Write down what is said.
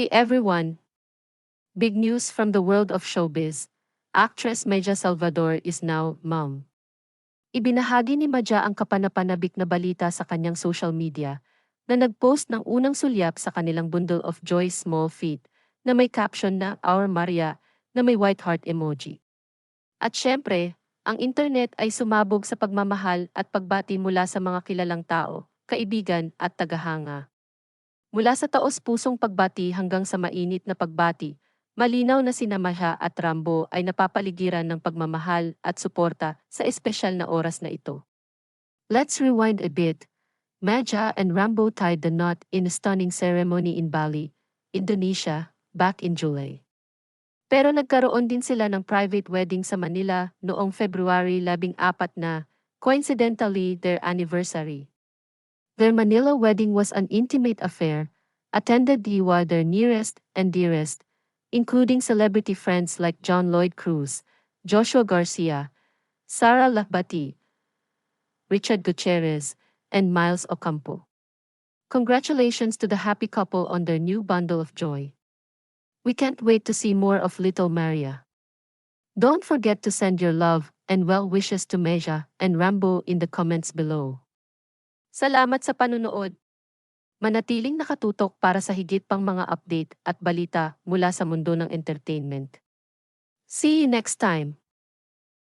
Hey everyone! Big news from the world of showbiz. Actress Meja Salvador is now mom. Ibinahagi ni Maja ang kapanapanabik na balita sa kanyang social media na nagpost ng unang sulyap sa kanilang bundle of joy small feet na may caption na Our Maria na may white heart emoji. At syempre, ang internet ay sumabog sa pagmamahal at pagbati mula sa mga kilalang tao, kaibigan at tagahanga. Mula sa taos-pusong pagbati hanggang sa mainit na pagbati, malinaw na sina Maha at Rambo ay napapaligiran ng pagmamahal at suporta sa espesyal na oras na ito. Let's rewind a bit. Maja and Rambo tied the knot in a stunning ceremony in Bali, Indonesia, back in July. Pero nagkaroon din sila ng private wedding sa Manila noong February 14 na, coincidentally their anniversary. Their Manila wedding was an intimate affair, attended by their nearest and dearest, including celebrity friends like John Lloyd Cruz, Joshua Garcia, Sara Lahbati, Richard Gutierrez, and Miles Ocampo. Congratulations to the happy couple on their new bundle of joy. We can't wait to see more of little Maria. Don't forget to send your love and well wishes to Meja and Rambo in the comments below. Salamat sa panunood. Manatiling nakatutok para sa higit pang mga update at balita mula sa mundo ng entertainment. See you next time.